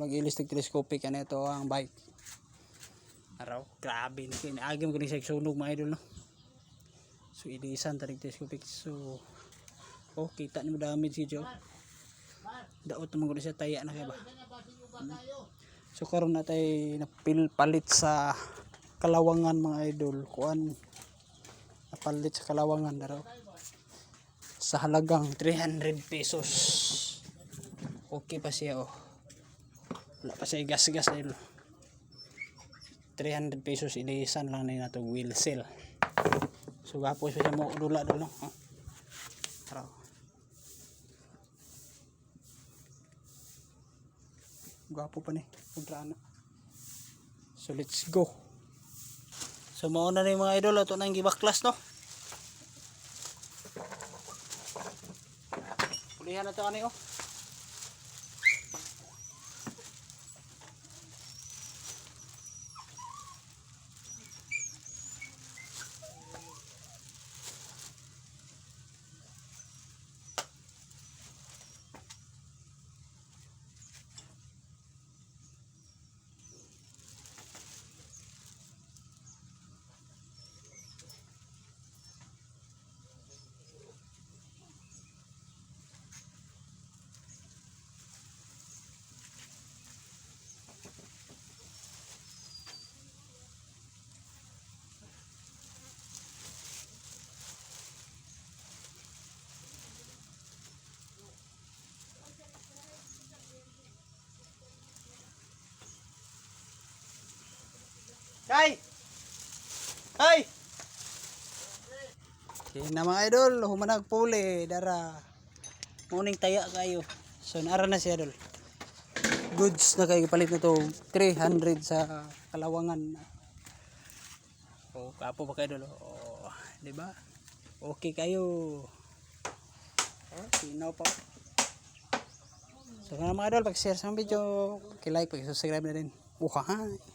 mag-ilistic telescopic ano ito ang bike. Araw, grabe na kin. Agim ko ni sa sunog mga idol no. So ilisan tanig telescopic. So oh kita ni mo damage si Joe. Daot naman ko na siya taya na kaya ba. Hmm. So karon na tay napil palit sa kalawangan mga idol. Kuan napalit sa kalawangan daro. Sa halagang 300 pesos. Okay pa siya oh. Wala pa gas-gas idol. 300 pesos ilisan lang na nato wheel sale. So gapo siya mo dula dolo. Oh. Tara. Gwapo pa ni. Kudrana. So let's go. So mauna na yung mga idol. Ito na yung gibaklas no. Pulihan na ito kani oh. Kay! Ay! Okay na mga idol, humanag puli, dara. Muning taya kayo. So naara na si idol. Goods na kayo palit na to 300 sa kalawangan. Oh, kapo pa kayo idol. Oh, di ba? Okay kayo. Oh, sinaw pa. So mga idol, pag-share sa video, like, pag-subscribe na rin. Uhahay!